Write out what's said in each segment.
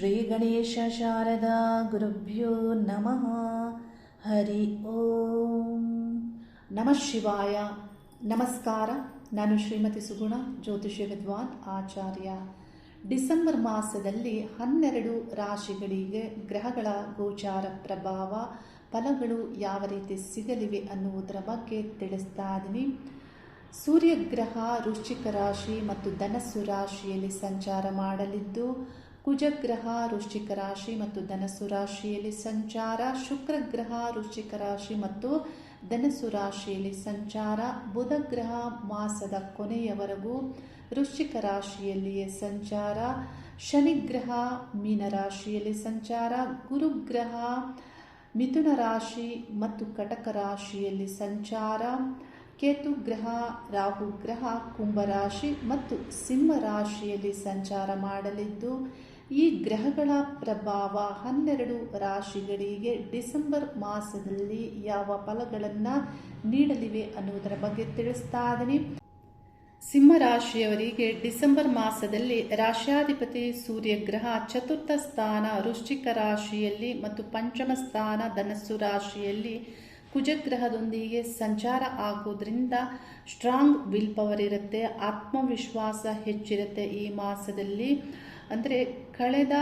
ಶ್ರೀ ಗಣೇಶ ಶಾರದಾ ಗುರುಭ್ಯೋ ನಮಃ. ಹರಿ ಓಂ. ನಮಃ ಶಿವಾಯ. ನಮಸ್ಕಾರ. ನಾನು ಶ್ರೀಮತಿ ಸುಗುಣ, ಜ್ಯೋತಿಷ್ಯ ವಿದ್ವಾನ್ ಆಚಾರ್ಯ. ಡಿಸೆಂಬರ್ ಮಾಸದಲ್ಲಿ ಹನ್ನೆರಡು ರಾಶಿಗಳಿಗೆ ಗ್ರಹಗಳ ಗೋಚಾರ ಪ್ರಭಾವ, ಫಲಗಳು ಯಾವ ರೀತಿ ಸಿಗಲಿವೆ ಅನ್ನುವುದರ ಬಗ್ಗೆ ತಿಳಿಸ್ತಾ ಇದ್ದೀನಿ. ಸೂರ್ಯಗ್ರಹ, ವೃಶ್ಚಿಕ ರಾಶಿ ಮತ್ತು ಧನಸ್ಸು ರಾಶಿಯಲ್ಲಿ ಸಂಚಾರ ಮಾಡಲಿದ್ದು ಕುಜಗ್ರಹ ವೃಶ್ಚಿಕ ರಾಶಿ ಮತ್ತು ಧನಸ್ಸು ರಾಶಿಯಲ್ಲಿ ಸಂಚಾರ ಶುಕ್ರಗ್ರಹ ವೃಶ್ಚಿಕ ರಾಶಿ ಮತ್ತು ಧನಸ್ಸು ರಾಶಿಯಲ್ಲಿ ಸಂಚಾರ, ಬುಧಗ್ರಹ ಮಾಸದ ಕೊನೆಯವರೆಗೂ ವೃಶ್ಚಿಕ ರಾಶಿಯಲ್ಲಿಯೇ ಸಂಚಾರ, ಶನಿಗ್ರಹ ಮೀನರಾಶಿಯಲ್ಲಿ ಸಂಚಾರ, ಗುರುಗ್ರಹ ಮಿಥುನ ರಾಶಿ ಮತ್ತು ಕಟಕ ರಾಶಿಯಲ್ಲಿ ಸಂಚಾರ ಕೇತು ಗ್ರಹ ರಾಹು ಗ್ರಹ ಕುಂಭರಾಶಿ ಮತ್ತು ಸಿಂಹ ರಾಶಿಯಲ್ಲಿ ಸಂಚಾರ ಮಾಡಲಿದ್ದು ಈ ಗ್ರಹಗಳ ಪ್ರಭಾವ ಹನ್ನೆರಡು ರಾಶಿಗಳಿಗೆ ಡಿಸೆಂಬರ್ ಮಾಸದಲ್ಲಿ ಯಾವ ಫಲಗಳನ್ನು ನೀಡಲಿವೆ ಅನ್ನುವುದರ ಬಗ್ಗೆ ತಿಳಿಸ್ತಾ ಇದ್ದೀನಿ ಸಿಂಹ ರಾಶಿಯವರಿಗೆ ಡಿಸೆಂಬರ್ ಮಾಸದಲ್ಲಿ ರಾಶ್ಯಾಧಿಪತಿ ಸೂರ್ಯಗ್ರಹ ಚತುರ್ಥ ಸ್ಥಾನ ವೃಶ್ಚಿಕ ರಾಶಿಯಲ್ಲಿ ಮತ್ತು ಪಂಚಮ ಸ್ಥಾನ ಧನಸ್ಸು ರಾಶಿಯಲ್ಲಿ ಕುಜಗ್ರಹದೊಂದಿಗೆ ಸಂಚಾರ ಆಗೋದ್ರಿಂದ ಸ್ಟ್ರಾಂಗ್ ವಿಲ್ ಪವರ್ ಇರುತ್ತೆ, ಆತ್ಮವಿಶ್ವಾಸ ಹೆಚ್ಚಿರುತ್ತೆ ಈ ಮಾಸದಲ್ಲಿ. ಅಂದರೆ ಕಳೆದ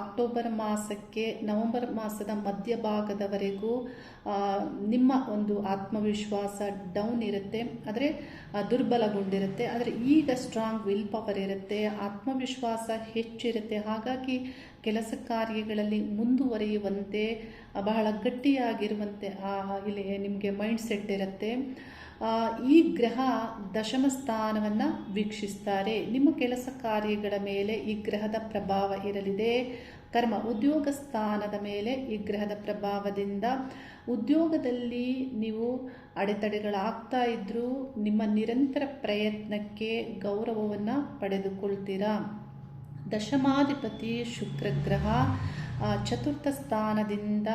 ಅಕ್ಟೋಬರ್ ಮಾಸಕ್ಕೆ ನವೆಂಬರ್ ಮಾಸದ ಮಧ್ಯಭಾಗದವರೆಗೂ ನಿಮ್ಮ ಒಂದು ಆತ್ಮವಿಶ್ವಾಸ ಡೌನ್ ಇರುತ್ತೆ, ಆದರೆ ದುರ್ಬಲಗೊಂಡಿರುತ್ತೆ, ಆದರೆ ಈಗ ಸ್ಟ್ರಾಂಗ್ ವಿಲ್ ಪವರ್ ಇರುತ್ತೆ, ಆತ್ಮವಿಶ್ವಾಸ ಹೆಚ್ಚಿರುತ್ತೆ. ಹಾಗಾಗಿ ಕೆಲಸ ಕಾರ್ಯಗಳಲ್ಲಿ ಮುಂದುವರಿಯುವಂತೆ, ಬಹಳ ಗಟ್ಟಿಯಾಗಿರುವಂತೆ ಇಲ್ಲಿ ನಿಮಗೆ ಮೈಂಡ್ ಸೆಟ್ ಇರುತ್ತೆ. ಈ ಗ್ರಹ ದಶಮ ಸ್ಥಾನವನ್ನು ವೀಕ್ಷಿಸ್ತಾರೆ. ನಿಮ್ಮ ಕೆಲಸ ಕಾರ್ಯಗಳ ಮೇಲೆ ಈ ಗ್ರಹದ ಪ್ರಭಾವ ಇರಲಿದೆ. ಕರ್ಮ ಉದ್ಯೋಗ ಸ್ಥಾನದ ಮೇಲೆ ಈ ಗ್ರಹದ ಪ್ರಭಾವದಿಂದ ಉದ್ಯೋಗದಲ್ಲಿ ನೀವು ಅಡೆತಡೆಗಳಾಗ್ತಾ ಇದ್ದರೂ ನಿಮ್ಮ ನಿರಂತರ ಪ್ರಯತ್ನಕ್ಕೆ ಗೌರವವನ್ನು ಪಡೆದುಕೊಳ್ತೀರಾ. ದಶಮಾಧಿಪತಿ ಶುಕ್ರಗ್ರಹ ಚತುರ್ಥ ಸ್ಥಾನದಿಂದ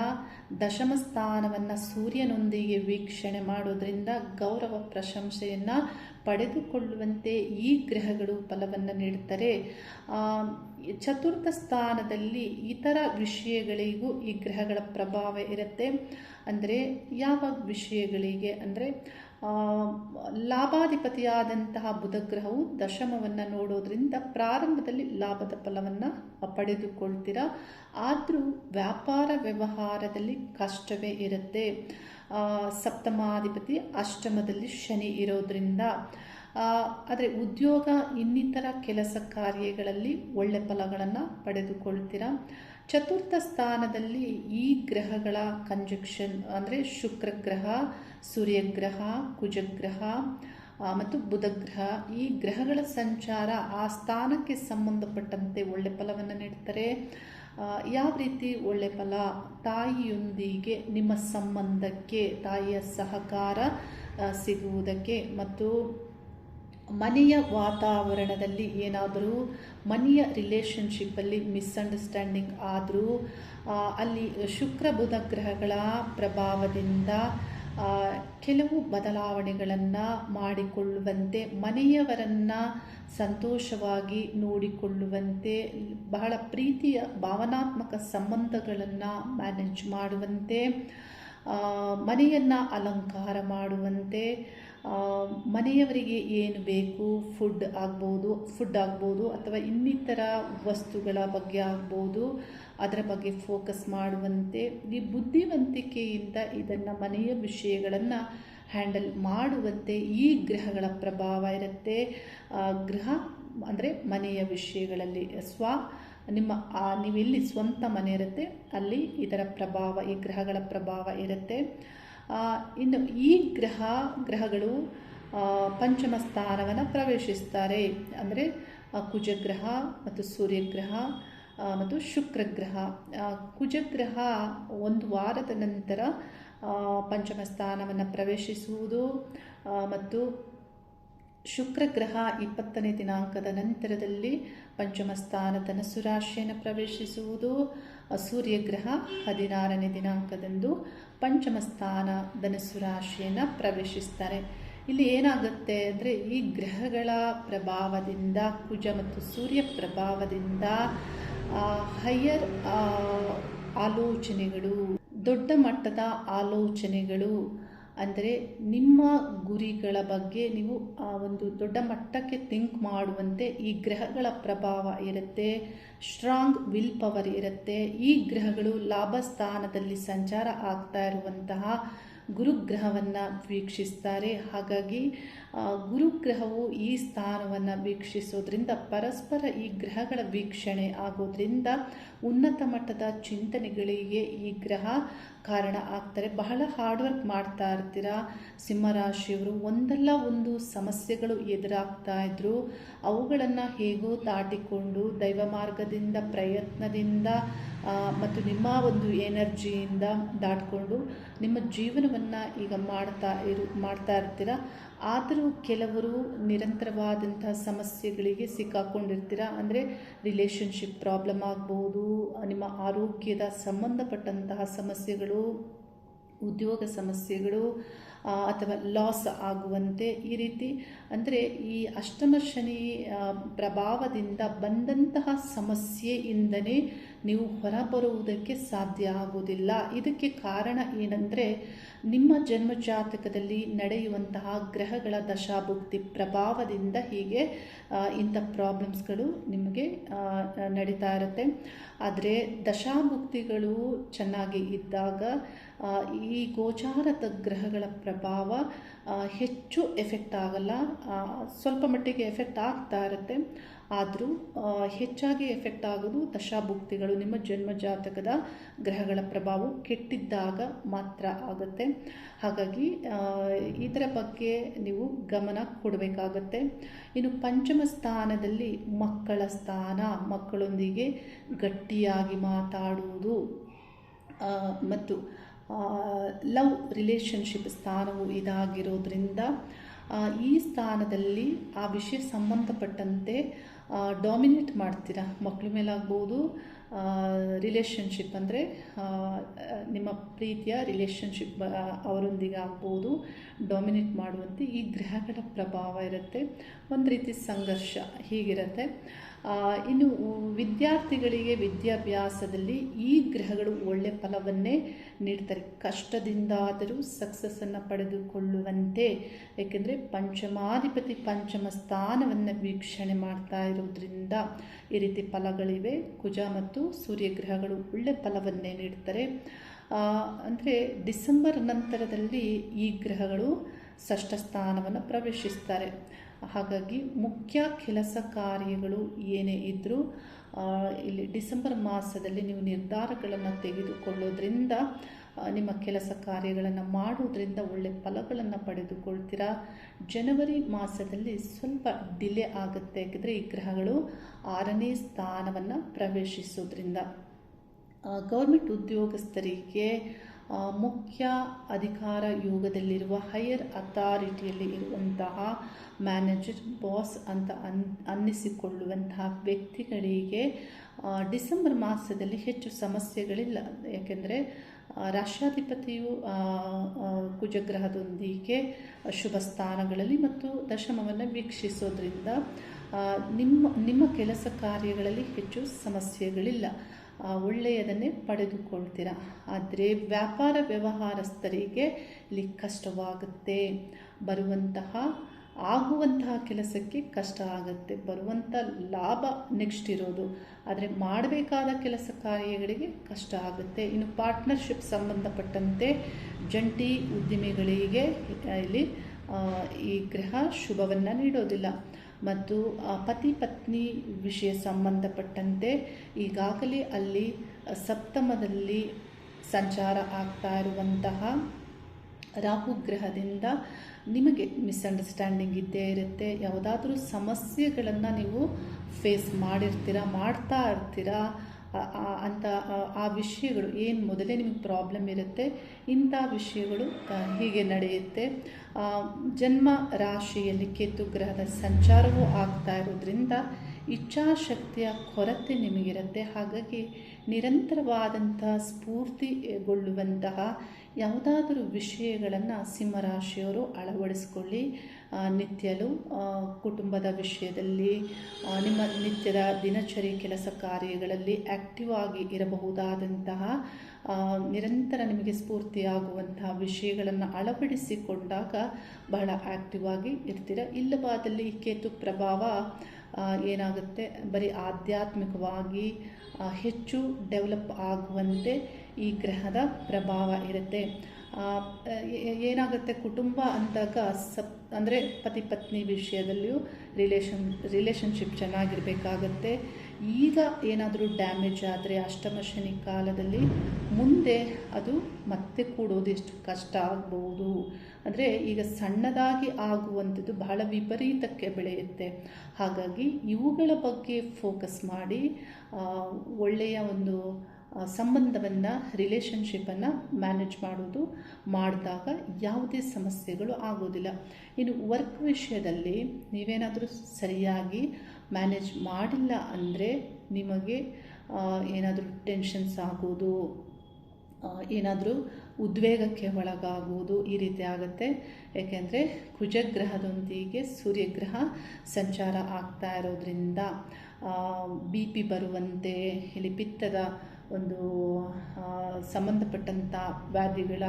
ದಶಮ ಸ್ಥಾನವನ್ನು ಸೂರ್ಯನೊಂದಿಗೆ ವೀಕ್ಷಣೆ ಮಾಡೋದರಿಂದ ಗೌರವ ಪ್ರಶಂಸೆಯನ್ನು ಪಡೆದುಕೊಳ್ಳುವಂತೆ ಈ ಗ್ರಹಗಳು ಫಲವನ್ನು ನೀಡುತ್ತಾರೆ ಚತುರ್ಥ ಸ್ಥಾನದಲ್ಲಿ ಇತರ ವಿಷಯಗಳಿಗೂ ಈ ಗ್ರಹಗಳ ಪ್ರಭಾವ ಇರುತ್ತೆ. ಅಂದರೆ ಯಾವ ವಿಷಯಗಳಿಗೆ ಅಂದರೆ ಲಾಭಾಧಿಪತಿಯಾದಂತಹ ಬುಧಗ್ರಹವು ದಶಮವನ್ನು ನೋಡೋದ್ರಿಂದ ಪ್ರಾರಂಭದಲ್ಲಿ ಲಾಭದ ಫಲವನ್ನು ಪಡೆದುಕೊಳ್ತೀರ. ಆದರೂ ವ್ಯಾಪಾರ ವ್ಯವಹಾರದಲ್ಲಿ ಕಷ್ಟವೇ ಇರುತ್ತೆ. ಸಪ್ತಮಾಧಿಪತಿ ಅಷ್ಟಮದಲ್ಲಿ ಶನಿ ಇರೋದ್ರಿಂದ ಆದರೆ ಉದ್ಯೋಗ ಇನ್ನಿತರ ಕೆಲಸ ಕಾರ್ಯಗಳಲ್ಲಿ ಒಳ್ಳೆ ಫಲಗಳನ್ನು ಪಡೆದುಕೊಳ್ತೀರಾ? ಚತುರ್ಥ ಸ್ಥಾನದಲ್ಲಿ ಈ ಗ್ರಹಗಳ ಕಂಜಕ್ಷನ್ ಅಂದರೆ ಶುಕ್ರಗ್ರಹ, ಸೂರ್ಯಗ್ರಹ, ಕುಜಗ್ರಹ ಮತ್ತು ಬುಧಗ್ರಹ ಈ ಗ್ರಹಗಳ ಸಂಚಾರ ಆ ಸ್ಥಾನಕ್ಕೆ ಸಂಬಂಧಪಟ್ಟಂತೆ ಒಳ್ಳೆ ಫಲವನ್ನು ನೀಡ್ತಾರೆ. ಯಾವ ರೀತಿ ಒಳ್ಳೆ ಫಲ? ತಾಯಿಯೊಂದಿಗೆ ನಿಮ್ಮ ಸಂಬಂಧಕ್ಕೆ, ತಾಯಿಯ ಸಹಕಾರ ಸಿಗುವುದಕ್ಕೆ ಮತ್ತು ಮನೆಯ ವಾತಾವರಣದಲ್ಲಿ ಏನಾದರೂ, ಮನೆಯ ರಿಲೇಷನ್ಶಿಪ್ಪಲ್ಲಿ ಮಿಸ್ಅಂಡರ್ಸ್ಟ್ಯಾಂಡಿಂಗ್ ಆದರೂ ಅಲ್ಲಿ ಶುಕ್ರ, ಬುಧ ಗ್ರಹಗಳ ಪ್ರಭಾವದಿಂದ ಕೆಲವು ಬದಲಾವಣೆಗಳನ್ನು ಮಾಡಿಕೊಳ್ಳುವಂತೆ, ಮನೆಯವರನ್ನು ಸಂತೋಷವಾಗಿ ನೋಡಿಕೊಳ್ಳುವಂತೆ, ಬಹಳ ಪ್ರೀತಿಯ, ಭಾವನಾತ್ಮಕ ಸಂಬಂಧಗಳನ್ನು ಮ್ಯಾನೇಜ್ ಮಾಡುವಂತೆ ಮನೆಯನ್ನು ಅಲಂಕಾರ ಮಾಡುವಂತೆ ಮನೆಯವರಿಗೆ ಏನು ಬೇಕು? ಫುಡ್ ಆಗ್ಬೋದು ಫುಡ್ ಆಗ್ಬೋದು ಅಥವಾ ಇನ್ನಿತರ ವಸ್ತುಗಳ ಬಗ್ಗೆ ಆಗ್ಬೋದು. ಅದರ ಬಗ್ಗೆ ಫೋಕಸ್ ಮಾಡುವಂತೆ, ಈ ಬುದ್ಧಿವಂತಿಕೆಯಿಂದ ಇದನ್ನು ಮನೆಯ ವಿಷಯಗಳನ್ನು ಹ್ಯಾಂಡಲ್ ಮಾಡುವಂತೆ ಈ ಗ್ರಹಗಳ ಪ್ರಭಾವ ಇರುತ್ತೆ. ಗೃಹ ಅಂದರೆ ಮನೆಯ ವಿಷಯಗಳಲ್ಲಿ, ಸ್ವ, ನಿಮ್ಮ ನೀವೆಲ್ಲಿ ಸ್ವಂತ ಮನೆ ಇರುತ್ತೆ, ಅಲ್ಲಿ ಇದರ ಪ್ರಭಾವ, ಈ ಗ್ರಹಗಳ ಪ್ರಭಾವ ಇರುತ್ತೆ. ಇನ್ನು ಈ ಗ್ರಹ, ಗ್ರಹಗಳು ಪಂಚಮ ಸ್ಥಾನವನ್ನು ಪ್ರವೇಶಿಸ್ತಾರೆ. ಅಂದರೆ ಕುಜಗ್ರಹ ಮತ್ತು ಸೂರ್ಯಗ್ರಹ ಮತ್ತು ಶುಕ್ರಗ್ರಹ. ಕುಜಗ್ರಹ ಒಂದು ವಾರದ ನಂತರ ಪಂಚಮ ಸ್ಥಾನವನ್ನು ಪ್ರವೇಶಿಸುವುದು ಮತ್ತು ಶುಕ್ರಗ್ರಹ ಇಪ್ಪತ್ತನೇ ದಿನಾಂಕದ ನಂತರದಲ್ಲಿ ಪಂಚಮ ಧನಸ್ಸು ರಾಶಿಯನ್ನು ಪ್ರವೇಶಿಸುವುದು. ಸೂರ್ಯಗ್ರಹ ಹದಿನಾರನೇ ದಿನಾಂಕದಂದು ಪಂಚಮ ಸ್ಥಾನ ಧನಸ್ಸು ರಾಶಿಯನ್ನು ಪ್ರವೇಶಿಸ್ತಾರೆ. ಇಲ್ಲಿ ಏನಾಗುತ್ತೆ ಅಂದರೆ ಈ ಗ್ರಹಗಳ ಪ್ರಭಾವದಿಂದ, ಕುಜ ಮತ್ತು ಸೂರ್ಯ ಪ್ರಭಾವದಿಂದ ಹೈಯರ್ ಆಲೋಚನೆಗಳು, ದೊಡ್ಡ ಮಟ್ಟದ ಆಲೋಚನೆಗಳು ಅಂದರೆ ನಿಮ್ಮ ಗುರಿಗಳ ಬಗ್ಗೆ ನೀವು ಆ ಒಂದು ದೊಡ್ಡ ಮಟ್ಟಕ್ಕೆ ಥಿಂಕ್ ಮಾಡುವಂತೆ ಈ ಗ್ರಹಗಳ ಪ್ರಭಾವ ಇರುತ್ತೆ ಸ್ಟ್ರಾಂಗ್ ವಿಲ್ ಪವರ್ ಇರುತ್ತೆ. ಈ ಗ್ರಹಗಳು ಲಾಭ ಸ್ಥಾನದಲ್ಲಿ ಸಂಚಾರ ಆಗ್ತಾ ಇರುವಂತಹ ಗುರುಗ್ರಹವನ್ನು ವೀಕ್ಷಿಸ್ತಾರೆ. ಹಾಗಾಗಿ ಗುರುಗ್ರಹವು ಈ ಸ್ಥಾನವನ್ನು ವೀಕ್ಷಿಸೋದ್ರಿಂದ ಪರಸ್ಪರ ಈ ಗ್ರಹಗಳ ವೀಕ್ಷಣೆ ಆಗೋದ್ರಿಂದ ಉನ್ನತ ಮಟ್ಟದ ಚಿಂತನೆಗಳಿಗೆ ಈ ಗ್ರಹ ಕಾರಣ ಆಗ್ತಾರೆ. ಬಹಳ ಹಾರ್ಡ್ ವರ್ಕ್ ಮಾಡ್ತಾ ಇರ್ತೀರಾ? ಸಿಂಹರಾಶಿಯವರು ಒಂದಲ್ಲ ಒಂದು ಸಮಸ್ಯೆಗಳು ಎದುರಾಗ್ತಾ ಇದ್ರು. ಅವುಗಳನ್ನು ಹೇಗೋ ದಾಟಿಕೊಂಡು ದೈವ ಮಾರ್ಗದಿಂದ, ಪ್ರಯತ್ನದಿಂದ ಮತ್ತು ನಿಮ್ಮ ಒಂದು ಎನರ್ಜಿಯಿಂದ ದಾಟಿಕೊಂಡು ನಿಮ್ಮ ಜೀವನವನ್ನು ಈಗ ಮಾಡ್ತಾ ಇರು, ಮಾಡ್ತಾ ಇರ್ತೀರ? ಆದರೂ ಕೆಲವರು ನಿರಂತರವಾದಂತಹ ಸಮಸ್ಯೆಗಳಿಗೆ ಸಿಕ್ಕಾಕೊಂಡಿರ್ತೀರ? ಅಂದರೆ ರಿಲೇಷನ್ಶಿಪ್ ಪ್ರಾಬ್ಲಮ್ ಆಗ್ಬೋದು ನಿಮ್ಮ ಆರೋಗ್ಯದ ಸಂಬಂಧಪಟ್ಟಂತಹ ಸಮಸ್ಯೆಗಳು, ಉದ್ಯೋಗ ಸಮಸ್ಯೆಗಳು ಅಥವಾ ಲಾಸ್ ಆಗುವಂತೆ ಈ ರೀತಿ, ಅಂದರೆ ಈ ಅಷ್ಟಮ ಶನಿ ಪ್ರಭಾವದಿಂದ ಬಂದಂತಹ ಸಮಸ್ಯೆಯಿಂದನೇ ನೀವು ಹೊರಬರುವುದಕ್ಕೆ ಸಾಧ್ಯ ಆಗುವುದಿಲ್ಲ. ಇದಕ್ಕೆ ಕಾರಣ ಏನಂದರೆ ನಿಮ್ಮ ಜನ್ಮ ಜಾತಕದಲ್ಲಿ ನಡೆಯುವಂತಹ ಗ್ರಹಗಳ ದಶಾಭುಕ್ತಿ ಪ್ರಭಾವದಿಂದ ಹೀಗೆ ಇಂಥ ಪ್ರಾಬ್ಲಮ್ಸ್ಗಳು ನಿಮಗೆ ನಡೀತಾ ಇರುತ್ತೆ. ಆದರೆ ದಶಾಭುಕ್ತಿಗಳು ಚೆನ್ನಾಗಿ ಇದ್ದಾಗ ಈ ಗೋಚಾರದ ಗ್ರಹಗಳ ಪ್ರಭಾವ ಹೆಚ್ಚು ಎಫೆಕ್ಟ್ ಆಗಲ್ಲ. ಸ್ವಲ್ಪ ಮಟ್ಟಿಗೆ ಎಫೆಕ್ಟ್ ಆಗ್ತಾ ಇರುತ್ತೆ. ಆದರೂ ಹೆಚ್ಚಾಗಿ ಎಫೆಕ್ಟ್ ಆಗೋದು ದಶಾಭುಕ್ತಿಗಳು. ನಿಮ್ಮ ಜನ್ಮ ಜಾತಕದ ಗ್ರಹಗಳ ಪ್ರಭಾವ ಕೆಟ್ಟಿದ್ದಾಗ ಮಾತ್ರ ಆಗುತ್ತೆ. ಹಾಗಾಗಿ ಇದರ ಬಗ್ಗೆ ನೀವು ಗಮನ ಕೊಡಬೇಕಾಗತ್ತೆ. ಇನ್ನು ಪಂಚಮ ಸ್ಥಾನದಲ್ಲಿ ಮಕ್ಕಳ ಸ್ಥಾನ, ಮಕ್ಕಳೊಂದಿಗೆ ಗಟ್ಟಿಯಾಗಿ ಮಾತಾಡುವುದು ಮತ್ತು ಲವ್ ರಿಲೇಷನ್ಶಿಪ್ ಸ್ಥಾನವು ಇದಾಗಿರೋದ್ರಿಂದ ಈ ಸ್ಥಾನದಲ್ಲಿ ಆ ವಿಷಯ ಸಂಬಂಧಪಟ್ಟಂತೆ ಡಾಮಿನೇಟ್ ಮಾಡ್ತೀರಾ? ಮಕ್ಕಳ ಮೇಲಾಗ್ಬೋದು ರಿಲೇಷನ್ಶಿಪ್ ಅಂದರೆ ನಿಮ್ಮ ಪ್ರೀತಿಯ ರಿಲೇಷನ್ಶಿಪ್ ಅವರೊಂದಿಗೆ ಆಗ್ಬೋದು ಡಾಮಿನೇಟ್ ಮಾಡುವಂತೆ ಈ ಗ್ರಹಗಳ ಪ್ರಭಾವ ಇರುತ್ತೆ. ಒಂದು ರೀತಿ ಸಂಘರ್ಷ ಹೀಗಿರುತ್ತೆ. ಇನ್ನು ವಿದ್ಯಾರ್ಥಿಗಳಿಗೆ ವಿದ್ಯಾಭ್ಯಾಸದಲ್ಲಿ ಈ ಗ್ರಹಗಳು ಒಳ್ಳೆಯ ಫಲವನ್ನೇ ನೀಡ್ತಾರೆ. ಕಷ್ಟದಿಂದಾದರೂ ಸಕ್ಸಸ್ಸನ್ನು ಪಡೆದುಕೊಳ್ಳುವಂತೆ. ಏಕೆಂದರೆ ಪಂಚಮಾಧಿಪತಿ ಪಂಚಮ ಸ್ಥಾನವನ್ನು ವೀಕ್ಷಣೆ ಮಾಡ್ತಾ ಇರೋದ್ರಿಂದ ಈ ರೀತಿ ಫಲಗಳಿವೆ. ಕುಜ ಮತ್ತು ಸೂರ್ಯಗ್ರಹಗಳು ಒಳ್ಳೆ ಫಲವನ್ನೇ ನೀಡುತ್ತಾರೆ ಅಂದರೆ ಡಿಸೆಂಬರ್ ನಂತರದಲ್ಲಿ ಈ ಗ್ರಹಗಳು ಷಷ್ಠ ಸ್ಥಾನವನ್ನು ಪ್ರವೇಶಿಸ್ತಾರೆ. ಹಾಗಾಗಿ ಮುಖ್ಯ ಕೆಲಸ ಕಾರ್ಯಗಳು ಏನೇ ಇದ್ದರೂ ಇಲ್ಲಿ ಡಿಸೆಂಬರ್ ಮಾಸದಲ್ಲಿ ನೀವು ನಿರ್ಧಾರಗಳನ್ನು ತೆಗೆದುಕೊಳ್ಳೋದ್ರಿಂದ ನಿಮ್ಮ ಕೆಲಸ ಕಾರ್ಯಗಳನ್ನು ಮಾಡುವುದರಿಂದ ಒಳ್ಳೆ ಫಲಗಳನ್ನು ಪಡೆದುಕೊಳ್ತೀರಾ? ಜನವರಿ ಮಾಸದಲ್ಲಿ ಸ್ವಲ್ಪ ಡಿಲೇ ಆಗುತ್ತೆ. ಯಾಕಂದರೆ ಈ ಗ್ರಹಗಳು ಆರನೇ ಸ್ಥಾನವನ್ನು ಪ್ರವೇಶಿಸೋದ್ರಿಂದ. ಗೌರ್ಮೆಂಟ್ ಉದ್ಯೋಗಸ್ಥರಿಗೆ ಮುಖ್ಯ ಅಧಿಕಾರ ಯೋಗದಲ್ಲಿರುವ ಹೈಯರ್ ಅಥಾರಿಟಿಯಲ್ಲಿ ಇರುವಂತಹ ಮ್ಯಾನೇಜರ್, ಬಾಸ್ ಅಂತ ಅನ್, ಅನ್ನಿಸಿಕೊಳ್ಳುವಂತಹ ವ್ಯಕ್ತಿಗಳಿಗೆ ಡಿಸೆಂಬರ್ ಮಾಸದಲ್ಲಿ ಹೆಚ್ಚು ಸಮಸ್ಯೆಗಳಿಲ್ಲ. ಯಾಕೆಂದರೆ ರಾಷ್ಟ್ರಾಧಿಪತಿಯು ಕುಜಗ್ರಹದೊಂದಿಗೆ ಶುಭ ಸ್ಥಾನಗಳಲ್ಲಿ ಮತ್ತು ದಶಮವನ್ನು ವೀಕ್ಷಿಸೋದ್ರಿಂದ ನಿಮ್ಮ ನಿಮ್ಮ ಕೆಲಸ ಕಾರ್ಯಗಳಲ್ಲಿ ಹೆಚ್ಚು ಸಮಸ್ಯೆಗಳಿಲ್ಲ. ಒಳ್ಳೆಯದನ್ನೇ ಪಡೆದುಕೊಳ್ತೀರಾ? ಆದರೆ ವ್ಯಾಪಾರ ವ್ಯವಹಾರಸ್ಥರಿಗೆ ಇಲ್ಲಿ ಕಷ್ಟವಾಗುತ್ತೆ ಬರುವಂತಹ ಆಗುವಂತಹ ಕೆಲಸಕ್ಕೆ ಕಷ್ಟ ಆಗುತ್ತೆ ಬರುವಂಥ ಲಾಭ ನೆಕ್ಸ್ಟ್ ಇರೋದು. ಆದರೆ ಮಾಡಬೇಕಾದ ಕೆಲಸ ಕಾರ್ಯಗಳಿಗೆ ಕಷ್ಟ ಆಗುತ್ತೆ. ಇನ್ನು ಪಾರ್ಟ್ನರ್ಶಿಪ್ ಸಂಬಂಧಪಟ್ಟಂತೆ ಜಂಟಿ ಉದ್ದಿಮೆಗಳಿಗೆ ಇಲ್ಲಿ ಈ ಗ್ರಹ ಶುಭವನ್ನು ನೀಡೋದಿಲ್ಲ. ಮತ್ತು ಪತಿ ಪತ್ನಿ ವಿಷಯ ಸಂಬಂಧಪಟ್ಟಂತೆ ಈಗಾಗಲೇ ಅಲ್ಲಿ ಸಪ್ತಮದಲ್ಲಿ ಸಂಚಾರ ಆಗ್ತಾ ಇರುವಂತಹ ರಾಹು ಗ್ರಹದಿಂದ ನಿಮಗೆ ಮಿಸ್ಅಂಡರ್ಸ್ಟ್ಯಾಂಡಿಂಗ್ ಇದ್ದೇ ಇರುತ್ತೆ. ಯಾವುದಾದ್ರೂ ಸಮಸ್ಯೆಗಳನ್ನು ನೀವು ಫೇಸ್ ಮಾಡಿರ್ತೀರ, ಮಾಡ್ತಾ ಇರ್ತೀರಾ ಅಂತ, ಆ- ಆ ವಿಷಯಗಳು ಏನು ಮೊದಲೇ ನಿಮಗೆ ಪ್ರಾಬ್ಲಮ್ ಇರುತ್ತೆ, ಇಂಥ ವಿಷಯಗಳು ಹೀಗೆ ನಡೆಯುತ್ತೆ. ಜನ್ಮ ರಾಶಿಯಲ್ಲಿ ಕೇತು ಗ್ರಹದ ಸಂಚಾರವೂ ಆಗ್ತಾ ಇರೋದ್ರಿಂದ ಇಚ್ಛಾಶಕ್ತಿಯ ಕೊರತೆ ನಿಮಗಿರುತ್ತೆ. ಹಾಗಾಗಿ ನಿರಂತರವಾದಂತಹ ಸ್ಫೂರ್ತಿಗೊಳ್ಳುವಂತಹ ಯಾವುದಾದರೂ ವಿಷಯಗಳನ್ನು ಸಿಂಹರಾಶಿಯವರು ಅಳವಡಿಸ್ಕೊಳ್ಳಿ. ನಿತ್ಯಲು ಕುಟುಂಬದ ವಿಷಯದಲ್ಲಿ ನಿಮ್ಮ ನಿತ್ಯದ ದಿನಚರಿ ಕೆಲಸ ಕಾರ್ಯಗಳಲ್ಲಿ ಆ್ಯಕ್ಟಿವ್ ಆಗಿ ಇರಬಹುದಾದಂತಹ ನಿರಂತರ ನಿಮಗೆ ಸ್ಫೂರ್ತಿಯಾಗುವಂತಹ ವಿಷಯಗಳನ್ನು ಅಳವಡಿಸಿಕೊಂಡಾಗ ಬಹಳ ಆ್ಯಕ್ಟಿವ್ ಆಗಿ ಇರ್ತೀರ. ಇಲ್ಲವಾದಲ್ಲಿ ಕೇತು ಪ್ರಭಾವ ಏನಾಗುತ್ತೆ? ಬರೀ ಆಧ್ಯಾತ್ಮಿಕವಾಗಿ ಹೆಚ್ಚು ಡೆವಲಪ್ ಆಗುವಂತೆ ಈ ಗ್ರಹದ ಪ್ರಭಾವ ಇರುತ್ತೆ. ಏನಾಗುತ್ತೆ? ಕುಟುಂಬ ಅಂದಾಗ ಸಪ್, ಅಂದರೆ ಪತಿ ಪತ್ನಿ ವಿಷಯದಲ್ಲಿಯೂ ರಿಲೇಷನ್ ರಿಲೇಷನ್ಶಿಪ್ ಚೆನ್ನಾಗಿರಬೇಕಾಗತ್ತೆ. ಈಗ ಏನಾದರೂ ಡ್ಯಾಮೇಜ್ ಆದರೆ ಅಷ್ಟಮ ಶನಿ ಕಾಲದಲ್ಲಿ ಮುಂದೆ ಅದು ಮತ್ತೆ ಕೂಡೋದು ಎಷ್ಟು ಕಷ್ಟ ಆಗ್ಬೋದು. ಅಂದರೆ ಈಗ ಸಣ್ಣದಾಗಿ ಆಗುವಂಥದ್ದು ಬಹಳ ವಿಪರೀತಕ್ಕೆ ಬೆಳೆಯುತ್ತೆ. ಹಾಗಾಗಿ ಇವುಗಳ ಬಗ್ಗೆ ಫೋಕಸ್ ಮಾಡಿ ಒಳ್ಳೆಯ ಒಂದು ಸಂಬಂಧವನ್ನು ರಿಲೇಷನ್ಶಿಪ್ಪನ್ನು ಮ್ಯಾನೇಜ್ ಮಾಡೋದು, ಮಾಡಿದಾಗ ಯಾವುದೇ ಸಮಸ್ಯೆಗಳು ಆಗೋದಿಲ್ಲ ಇನ್ನು ವರ್ಕ್ ವಿಷಯದಲ್ಲಿ ನೀವೇನಾದರೂ ಸರಿಯಾಗಿ ಮ್ಯಾನೇಜ್ ಮಾಡಿಲ್ಲ ಅಂದರೆ ನಿಮಗೆ ಏನಾದರೂ ಟೆನ್ಷನ್ಸ್ ಆಗೋದು ಏನಾದರೂ ಉದ್ವೇಗಕ್ಕೆ ಒಳಗಾಗುವುದು ಈ ರೀತಿ ಆಗುತ್ತೆ. ಏಕೆಂದರೆ ಕುಜಗ್ರಹದೊಂದಿಗೆ ಸೂರ್ಯಗ್ರಹ ಸಂಚಾರ ಆಗ್ತಾ ಇರೋದ್ರಿಂದ ಬಿ ಪಿ ಬರುವಂತೆ, ಇಲ್ಲಿ ಪಿತ್ತದ ಒಂದು ಸಂಬಂಧಪಟ್ಟಂಥ ವ್ಯಾಧಿಗಳ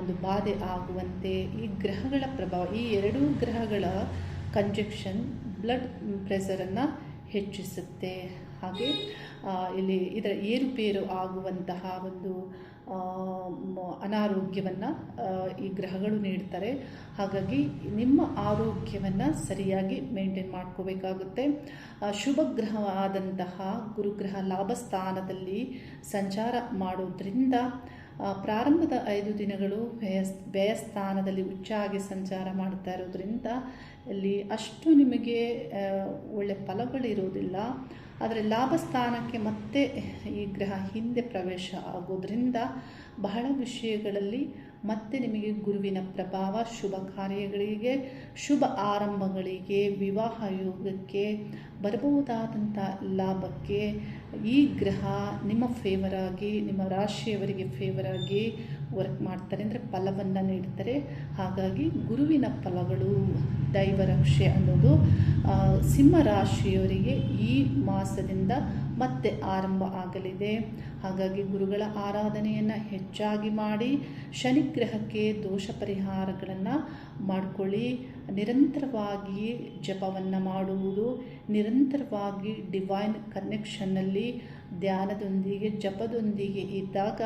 ಒಂದು ಬಾಧೆ ಆಗುವಂತೆ ಈ ಗ್ರಹಗಳ ಪ್ರಭಾವ, ಈ ಎರಡೂ ಗ್ರಹಗಳ ಕಂಜೆಕ್ಷನ್ ಬ್ಲಡ್ ಪ್ರೆಸರನ್ನು ಹೆಚ್ಚಿಸುತ್ತೆ. ಹಾಗೆ ಇಲ್ಲಿ ಇದರ ಏರುಪೇರು ಆಗುವಂತಹ ಒಂದು ಅನಾರೋಗ್ಯವನ್ನು ಈ ಗ್ರಹಗಳು ನೀಡ್ತಾರೆ. ಹಾಗಾಗಿ ನಿಮ್ಮ ಆರೋಗ್ಯವನ್ನು ಸರಿಯಾಗಿ ಮೇಂಟೈನ್ ಮಾಡ್ಕೋಬೇಕಾಗುತ್ತೆ. ಶುಭ ಗ್ರಹ ಆದಂತಹ ಗುರುಗ್ರಹ ಲಾಭಸ್ಥಾನದಲ್ಲಿ ಸಂಚಾರ ಮಾಡೋದ್ರಿಂದ ಪ್ರಾರಂಭದ ಐದು ದಿನಗಳು ವ್ಯಯ, ವ್ಯಯಸ್ಥಾನದಲ್ಲಿ ಉಚ್ಚಾಗಿ ಸಂಚಾರ ಮಾಡ್ತಾ ಇರೋದ್ರಿಂದ ಇಲ್ಲಿ ಅಷ್ಟು ನಿಮಗೆ ಒಳ್ಳೆಯ ಒಳ್ಳೆ ಫಲಗಳಿರೋದಿಲ್ಲ. ಆದರೆ ಲಾಭ ಸ್ಥಾನಕ್ಕೆ ಮತ್ತೆ ಈ ಗ್ರಹ ಹಿಂದೆ ಪ್ರವೇಶ ಆಗೋದ್ರಿಂದ ಬಹಳ ವಿಷಯಗಳಲ್ಲಿ ಮತ್ತೆ ನಿಮಗೆ ಗುರುವಿನ ಪ್ರಭಾವ, ಶುಭ ಕಾರ್ಯಗಳಿಗೆ, ಶುಭ ಆರಂಭಗಳಿಗೆ, ವಿವಾಹ ಯೋಗಕ್ಕೆ, ಬರಬಹುದಾದಂಥ ಲಾಭಕ್ಕೆ, ಈ ಗ್ರಹ ನಿಮ್ಮ ಫೇವರ್ ಆಗಿ, ನಿಮ್ಮ ರಾಶಿಯವರಿಗೆ ಫೇವರ್ ಆಗಿ ವರ್ಕ್ ಮಾಡ್ತಾರೆ ಅಂದರೆ ಫಲವನ್ನು ನೀಡ್ತಾರೆ. ಹಾಗಾಗಿ ಗುರುವಿನ ಫಲಗಳು, ದೈವರಕ್ಷೆ ಅನ್ನೋದು ಸಿಂಹ ರಾಶಿಯವರಿಗೆ ಈ ಮಾಸದಿಂದ ಮತ್ತೆ ಆರಂಭ ಆಗಲಿದೆ. ಹಾಗಾಗಿ ಗುರುಗಳ ಆರಾಧನೆಯನ್ನು ಹೆಚ್ಚಾಗಿ ಮಾಡಿ ಶನಿಗ್ರಹಕ್ಕೆ ದೋಷ ಪರಿಹಾರಗಳನ್ನು ಮಾಡಿಕೊಳ್ಳಿ. ನಿರಂತರವಾಗಿ ಜಪವನ್ನು ಮಾಡುವುದು, ನಿರಂತರವಾಗಿ ಡಿವೈನ್ ಕನೆಕ್ಷನ್ನಲ್ಲಿ ಧ್ಯಾನದೊಂದಿಗೆ, ಜಪದೊಂದಿಗೆ ಇದ್ದಾಗ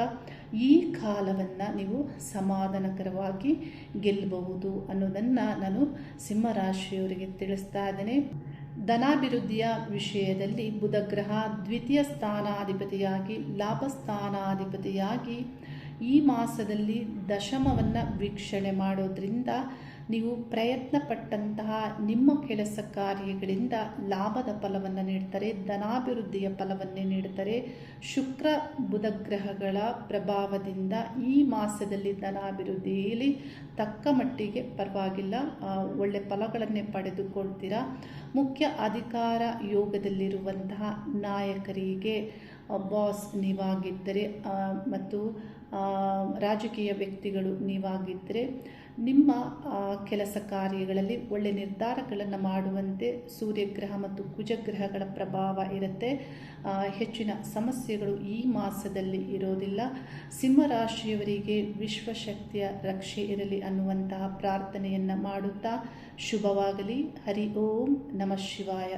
ಈ ಕಾಲವನ್ನು ನೀವು ಸಮಾಧಾನಕರವಾಗಿ ಗೆಲ್ಲಬಹುದು ಅನ್ನೋದನ್ನು ನಾನು ಸಿಂಹರಾಶಿಯವರಿಗೆ ತಿಳಿಸ್ತಾ ಇದ್ದೇನೆ. ಧನಾಭಿವೃದ್ಧಿಯ ವಿಷಯದಲ್ಲಿ ಬುಧಗ್ರಹ ದ್ವಿತೀಯ ಸ್ಥಾನಾಧಿಪತಿಯಾಗಿ ಲಾಭ ಸ್ಥಾನಾಧಿಪತಿಯಾಗಿ ಈ ಮಾಸದಲ್ಲಿ ದಶಮವನ್ನು ವೀಕ್ಷಣೆ ಮಾಡೋದ್ರಿಂದ ನೀವು ಪ್ರಯತ್ನಪಟ್ಟಂತಹ ನಿಮ್ಮ ಕೆಲಸ ಕಾರ್ಯಗಳಿಂದ ಲಾಭದ ಫಲವನ್ನು ನೀಡ್ತಾರೆ, ಧನಾಭಿವೃದ್ಧಿಯ ಫಲವನ್ನೇ ನೀಡ್ತಾರೆ. ಶುಕ್ರ, ಬುಧ ಗ್ರಹಗಳ ಪ್ರಭಾವದಿಂದ ಈ ಮಾಸದಲ್ಲಿ ಧನಾಭಿವೃದ್ಧಿಯಲ್ಲಿ ತಕ್ಕ ಮಟ್ಟಿಗೆ ಪರವಾಗಿಲ್ಲ. ಒಳ್ಳೆ ಫಲಗಳನ್ನೇ ಪಡೆದುಕೊಳ್ತೀರಾ? ಮುಖ್ಯ ಅಧಿಕಾರ ಯೋಗದಲ್ಲಿರುವಂತಹ ನಾಯಕರಿಗೆ ಬಾಸ್ ನೀವಾಗಿದ್ದರೆ ಮತ್ತು ರಾಜಕೀಯ ವ್ಯಕ್ತಿಗಳು ನೀವಾಗಿದ್ದರೆ ನಿಮ್ಮ ಕೆಲಸ ಕಾರ್ಯಗಳಲ್ಲಿ ಒಳ್ಳೆ ನಿರ್ಧಾರಗಳನ್ನು ಮಾಡುವಂತೆ ಸೂರ್ಯಗ್ರಹ ಮತ್ತು ಕುಜಗ್ರಹಗಳ ಪ್ರಭಾವ ಇರುತ್ತೆ. ಹೆಚ್ಚಿನ ಸಮಸ್ಯೆಗಳು ಈ ಮಾಸದಲ್ಲಿ ಇರೋದಿಲ್ಲ. ಸಿಂಹರಾಶಿಯವರಿಗೆ ವಿಶ್ವಶಕ್ತಿಯ ರಕ್ಷೆ ಇರಲಿ ಅನ್ನುವಂತಹ ಪ್ರಾರ್ಥನೆಯನ್ನು ಮಾಡುತ್ತಾ ಶುಭವಾಗಲಿ. ಹರಿ ಓಂ ನಮಃ ಶಿವಾಯ.